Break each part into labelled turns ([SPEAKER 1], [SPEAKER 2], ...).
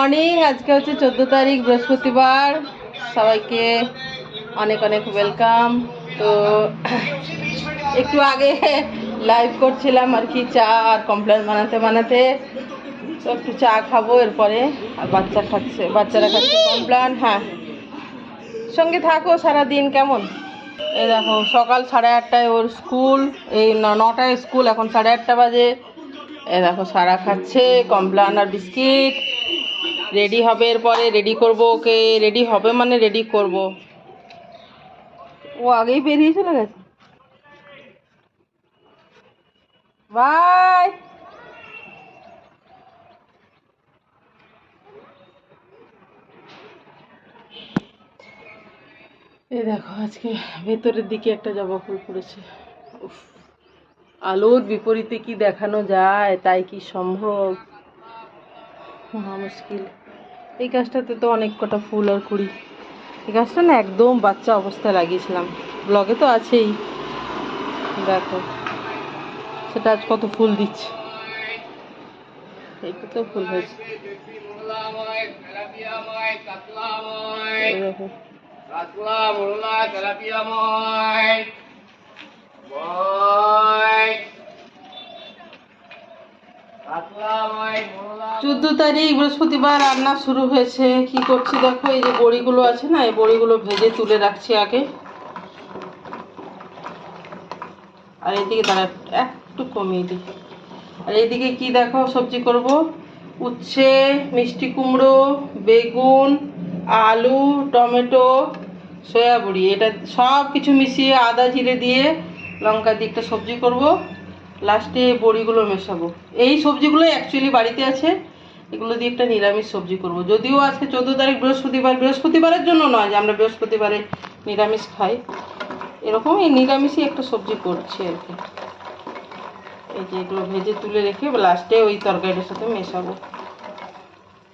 [SPEAKER 1] Morning, আজকে হচ্ছে চোদ্দ তারিখ, বৃহস্পতিবার। সবাইকে অনেক অনেক ওয়েলকাম। তো একটু আগে লাইভ করছিলাম আর কি, চা আর কমপ্লেন বানাতে বানাতে। তো একটু চা খাব এরপরে। আর বাচ্চা খাচ্ছে, বাচ্চারা খাচ্ছে কমপ্লেন হ্যাঁ। সঙ্গে থাকো সারা দিন কেমন? এই দেখো, সকাল সাড়ে আটটায় ওর স্কুল, এই নটায় স্কুল, এখন সাড়ে আটটা বাজে। এই দেখো, সারা খাচ্ছে, কমপ্লান আর বিস্কিট। রেডি হবে এরপরে রেডি করব ওকে রেডি হবে মানে রেডি করব। ও আগেই বেরিয়ে চলে গেছে? বাই! এই দেখো আজকে ভেতরের দিকে একটা জবা ফুল পড়েছে। উফ, আলোর বিপরীতে কি দেখানো যায় তাই কি সম্ভব? মহা মুশকিল। এই গাছটাতে তো অনেক কটা ফুল আর কুড়ি। এই গাছটা না একদম বাচ্চা অবস্থায় লাগিয়েছিলাম। ব্লগে তো আছেই। দেখো, সেটা আজ কত ফুল দিচ্ছে। এইটা তো ফুল হয়েছে। দেখো চোদ্দ তারিখ বৃহস্পতিবার রান্না শুরু হয়েছে। কি করছি দেখো, এই যে বড়িগুলো আছে না, এই বড়িগুলো ভেজে তুলে রাখছি আগে। আর এইদিকে দাঁড়া একটু কমিয়ে দিই। আর এইদিকে কি দেখো, সবজি করব। উচ্ছে, মিষ্টি কুমড়ো, বেগুন, আলু, টমেটো, সয়া বড়ি। এটা সব কিছু মিশিয়ে আদা জিরে দিয়ে লঙ্কা দিয়ে একটা সবজি করব। লাস্টে বড়িগুলো মেশাবো। এই সবজিগুলো অ্যাকচুয়ালি বাড়িতে আছে। এগুলো দিয়ে একটা নিরামিষ সবজি করব। যদিও আজকে চোদ্দ তারিখ বৃহস্পতিবার, বৃহস্পতিবারের জন্য নয় যে আমরা বৃহস্পতিবারে নিরামিষ খাই। এরকম এই নিরামিষই একটা সবজি করছি আর কি। এই যে এগুলো ভেজে তুলে রেখে লাস্টে ওই তরকারিটার সাথে মেশাবো।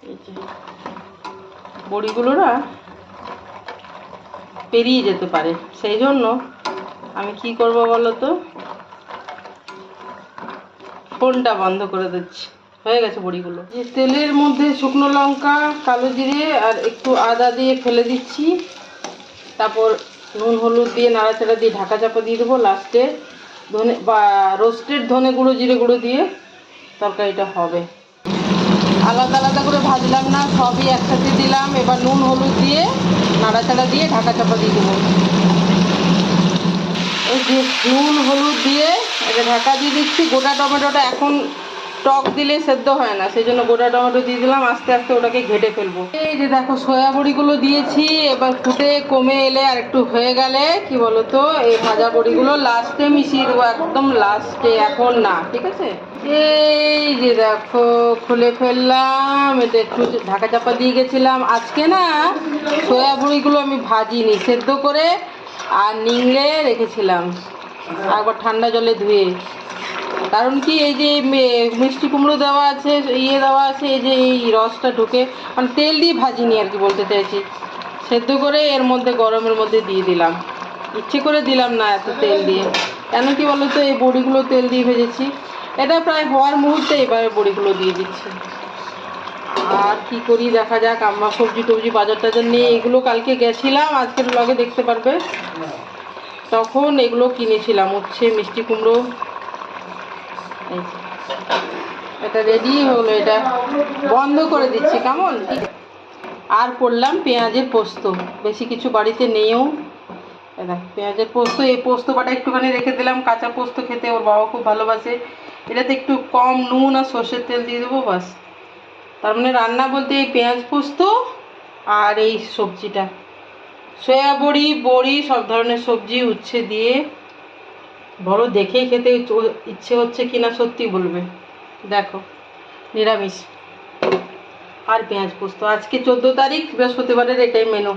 [SPEAKER 1] এই যে বড়িগুলো না পেরিয়ে যেতে পারে। সেই জন্য আমি কি করব বলো তো ফোনটা বন্ধ করে দিচ্ছি। হয়ে গেছে বড়িগুলো। যে তেলের মধ্যে শুকনো লঙ্কা, কালো জিরে আর একটু আদা দিয়ে ফেলে দিচ্ছি। তারপর নুন, হলুদ দিয়ে নাড়াচাড়া দিয়ে ঢাকা চাপা দিয়ে দেবো লাস্টে। ধনে, বা রোস্টেড ধনে গুঁড়ো, জিরে গুঁড়ো দিয়ে তরকারিটা হবে। আলাদা আলাদা করে ভাজলাম না, সবই একসাথে দিলাম। এবার নুন, হলুদ দিয়ে নাড়াচাড়া দিয়ে ঢাকা চাপা দিয়ে দেবো। এই যে নুন, হলুদ দিয়ে এটা ঢাকা দিয়ে দিচ্ছি, গোটা টমেটোটা এখন টক দিলে সেদ্ধ হয় না, সেই জন্য গোটা টমেটো দিয়ে দিলাম, আস্তে আস্তে ওটাকে ঘেটে ফেলব। এই যে দেখো, সয়া বড়িগুলো দিয়েছি, এবার ফুটে কমে এলে আর একটু হয়ে গেলে, কি বলতো, এই ভাজা বড়িগুলো লাস্টে মিশিয়ে দেবো, একদম লাস্টে এখন না, ঠিক আছে? এই যে দেখো, খুলে ফেললাম এটা একটু ঢাকা চাপা দিয়ে গেছিলাম। আজকে না, সয়া বড়িগুলো আমি ভাজিনি, সেদ্ধ করে আর নিংড়ে রেখেছিলাম। একবার ঠান্ডা জলে ধুয়ে। কারণ কি, এই যে মিষ্টি কুমড়ো দেওয়া আছে ইয়ে দেওয়া আছে, এই যে এই রসটা ঢুকে মানে তেল দিয়ে ভাজিনি আর কি বলতে চাইছি। সেদ্ধ করে এর মধ্যে, গরমের মধ্যে দিয়ে দিলাম। ইচ্ছে করে দিলাম না এত তেল দিয়ে। কেন কি বলো তো এই বড়িগুলো তেল দিয়ে ভেজেছি। এটা প্রায় হওয়ার মুহূর্তে এবারে বড়িগুলো দিয়ে দিচ্ছি। আর কি করি, দেখা যাক, আমরা সবজি টবজি বাজার টাজার নিয়ে এগুলো কালকে গেছিলাম, আজকের ব্লগে দেখতে পারবে। তখন এগুলো কিনেছিলাম হচ্ছে মিষ্টি কুমড়ো। এটা রেডি হলো, এটা বন্ধ করে দিচ্ছি, কেমন? আর করলাম পেঁয়াজের পোস্ত, বেশি কিছু বাড়িতে নেইও। দেখ, পেঁয়াজের পোস্ত, এই পোস্ত বাটা একটুখানি রেখে দিলাম, কাঁচা পোস্ত খেতে ওর বাবা খুব ভালোবাসে। এটাতে একটু কম নুন আর সর্ষের তেল দিয়ে দেবো, বাস। তার মানে রান্না বলতে এই পেঁয়াজ পোস্ত আর এই সবজিটা। সয়া বড়ি বড়ি, সব ধরনের সবজি উচ্ছে দিয়ে বড় দেখেই খেতে ইচ্ছে- হচ্ছে কিনা সত্যি বলবে। দেখো, নিরামিষ। আর পেঁয়াজ পোস্ত। আজকে চোদ্দ তারিখ, বৃহস্পতিবারের এটাই মেনু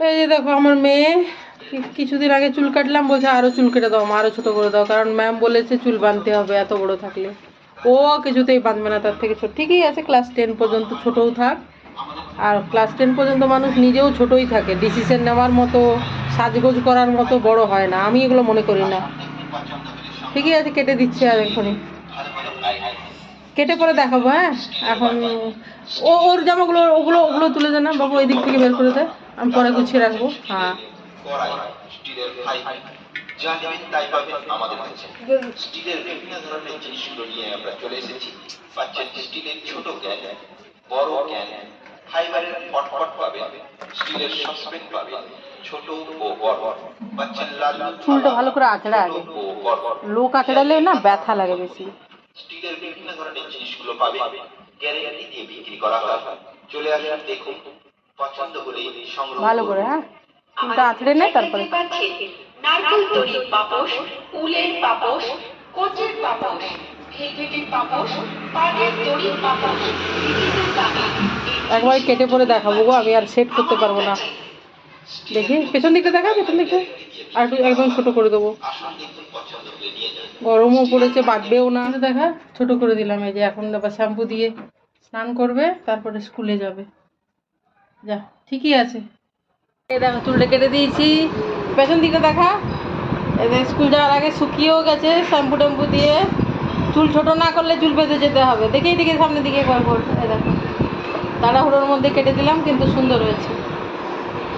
[SPEAKER 1] এই যে দেখো, আমার মেয়ে, কি- কিছুদিন আগে চুল কাটলাম, বলছে আরও চুল কেটে দাও আরও ছোটো করে দাও, কারণ ম্যাম বলেছে চুল বাঁধতে হবে এত বড় থাকলে। ও কিছুতেই বাঁধবে না, তার থেকে ছোট ঠিকই আছে ক্লাস টেন পর্যন্ত ছোটও থাক। আর ক্লাস টেন পর্যন্ত মানুষ নিজেও ছোটই থাকে। ডিসিশন নেওয়ার মতো, সাজগোজ করার মতো বড় হয় না। আমি এগুলো মনে করি না। ঠিকই আছে, কেটে দিচ্ছি আর এখনই কেটে পরে দেখাবো হ্যাঁ? এখন ও, ওর জামাগুলো, ওগুলো ওগুলো তুলে দে না। বাবু ওই দিক থেকে বের করে দে। আমি পরে গুছিয়ে রাখব। হ্যাঁ।
[SPEAKER 2] ছোট ক্যান বড় ক্যান ফাইবারের পটপট পাবেন স্টিলের সসপেন পাবেন ছোট ও বড় পাচ্ছেন লাল
[SPEAKER 1] চুলটা ভালো করে আঁচড়া আগে। লোক আঁচড়ালে না ব্যথা লাগে বেশি।
[SPEAKER 2] স্টিলের বিভিন্ন ধরনের জিনিসগুলো পাবেন গ্যারান্টি দিয়ে বিক্রি করা হয়। চলে আসুন দেখুন পছন্দ হলে সংগ্রহ
[SPEAKER 1] ভালো করে হ্যাঁ? চুলটা আঁচড়ে নে তারপরে
[SPEAKER 3] নারকেল তৈরির পাপোশ উলের পাপোশ কোচের পাপোশ।
[SPEAKER 1] একবার কেটে পরে দেখাবো গো, আমি আর সেট করতে পারব না। দেখি, পেছন দিকটা দেখা, পেছন দিকটা? আর একটু একদম ছোট করে দেবো। গরমও পড়েছে, বাঁধবেও না। দেখা, ছোট করে দিলাম, এই যে এখন আবার শ্যাম্পু দিয়ে স্নান করবে, তারপরে স্কুলে যাবে। যা, ঠিকই আছে। এই দেখো, চুলটা কেটে দিয়েছি। পেছন দিকটা দেখা। এদের স্কুল যাওয়ার আগে শুকিয়েও গেছে শ্যাম্পু ট্যাম্পু দিয়ে। চুল ছোট না করলে চুল বেঁধে যেতে হবে। দেখেই দেখে সামনের দিকে কর দেখো। তাড়াহুড়োর মধ্যে কেটে দিলাম, কিন্তু সুন্দর হয়েছে।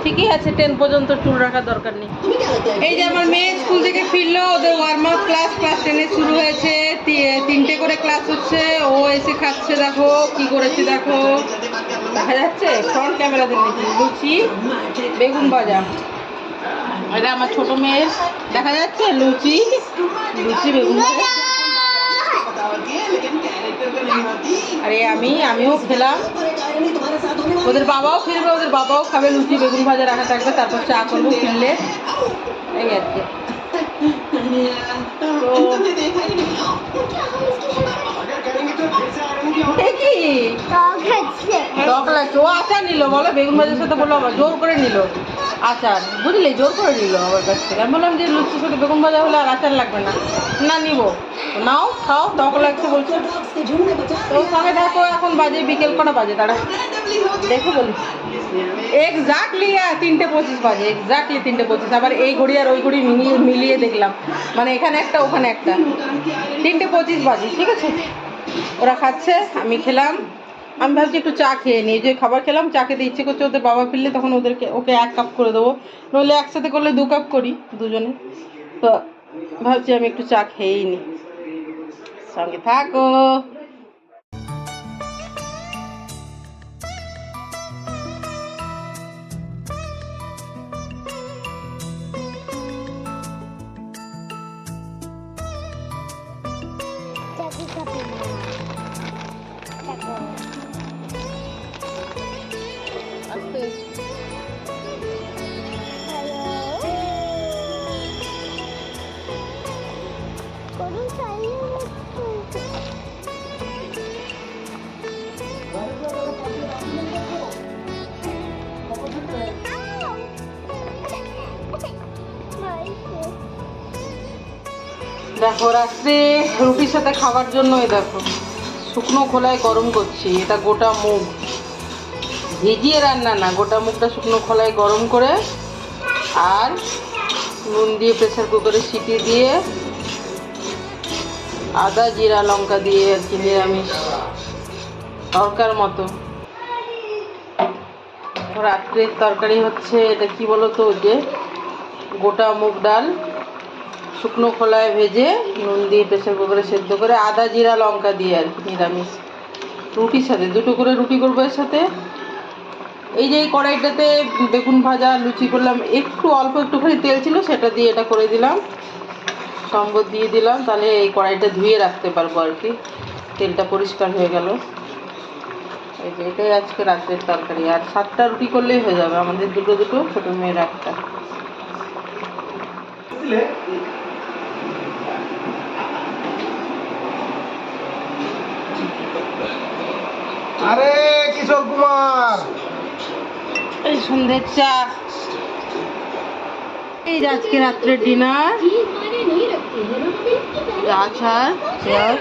[SPEAKER 1] ঠিকই আছে টেন পর্যন্ত চুল রাখার দরকার নেই। এই যে আমার মেয়ে স্কুল থেকে ফিরলো, ওদের ওয়ার্ম আপ ক্লাস ক্লাস টেনে শুরু হয়েছে। তিনটে করে ক্লাস হচ্ছে। ও এসে খাচ্ছে, দেখো, কি করেছে, দেখো। দেখা যাচ্ছে? ফ্রন্ট ক্যামেরা দেখেছি। লুচি, বেগুন ভাজা। এটা আমার ছোট মেয়ের। দেখা যাচ্ছে? লুচি লুচি, বেগুন ভাজা। আরে আমি আমিও খেলাম। ওদের বাবাও খেলবে ওদের বাবাও খাবে লুচি বেগুন ভাজা রাখা থাকবে তারপর চা করব ফিরলে এই আর কি। টক লাগছে ও আচার নিল বলো বেগুন ভাজার সাথে বলল আবার জোর করে নিল। আচার, বুঝলি? জোর করে নিল আমার কাছ থেকে। আমি বললাম যে লুচির সাথে বেগুন ভাজা হলে আর আচার লাগবে না। না, নিব। নাও, খাও টক লাগছে বলছে। তো সঙ্গে থাকো এখন বাজে বিকেল কটা বাজে? তারা দেখো বলি। এক্স্যাক্টলি তিনটে পঁচিশ বাজে। এক্স্যাক্টলি তিনটে পঁচিশ। আবার এই ঘড়ি আর ওই ঘড়ি মিলিয়ে মিলিয়ে দেখলাম। মানে এখানে একটা, ওখানে একটা। তিনটে পঁচিশ বাজে, ঠিক আছে? ওরা খাচ্ছে, আমি খেলাম। আমি ভাবছি একটু চা খেয়ে নিই। যে খাবার খেলাম, চা খেতে ইচ্ছে করছে ওদের বাবা ফিরলে, তখন ওদেরকে ওকে এক কাপ করে দেবো। নইলে একসাথে করলে দু কাপ করি, দুজনে। তো ভাবছি আমি একটু চা খেয়েই নিই। সঙ্গে থাকো। আস্তে দেখো রাত্রে রুটির সাথে খাবার জন্য এই দেখো। শুকনো খোলায় গরম করছি, এটা গোটা মুগ। ভিজিয়ে রান্না না, গোটা মুগটা শুকনো খোলায় গরম করে আর নুন দিয়ে প্রেসার কুকারে সিটি দিয়ে আদা, জিরা, লঙ্কা দিয়ে আর কি নিরামিষ তরকার মতো। রাত্রের তরকারি হচ্ছে, এটা কি বলো তো যে গোটা মুগ ডাল শুকনো খোলায় ভেজে নুন দিয়ে প্রেসার কুকারে সেদ্ধ করে আদা, জিরা, লঙ্কা দিয়ে আর কি, নিরামিষ। রুটির সাথে, দুটো করে রুটি করব এর সাথে। এই যে কড়াইটাতে বেগুন ভাজা, লুচি করলাম, একটু অল্প একটুখানি তেল ছিল, সেটা দিয়ে এটা করে দিলাম। সম্বর দিয়ে দিলাম, তাহলে এই কড়াইটা ধুয়ে রাখতে পারব আর কি। তেলটা পরিষ্কার হয়ে গেল। এই যে এটাই আজকে রাত্রের তরকারি। আর সাতটা রুটি করলেই হয়ে যাবে, আমাদের দুটো দুটো, ছোটো মেয়ের একটা।
[SPEAKER 4] আরে কিশোর কুমার।
[SPEAKER 1] এই সন্ধ্যের চা। এই আজকে রাত্রের ডিনার। চেয়ার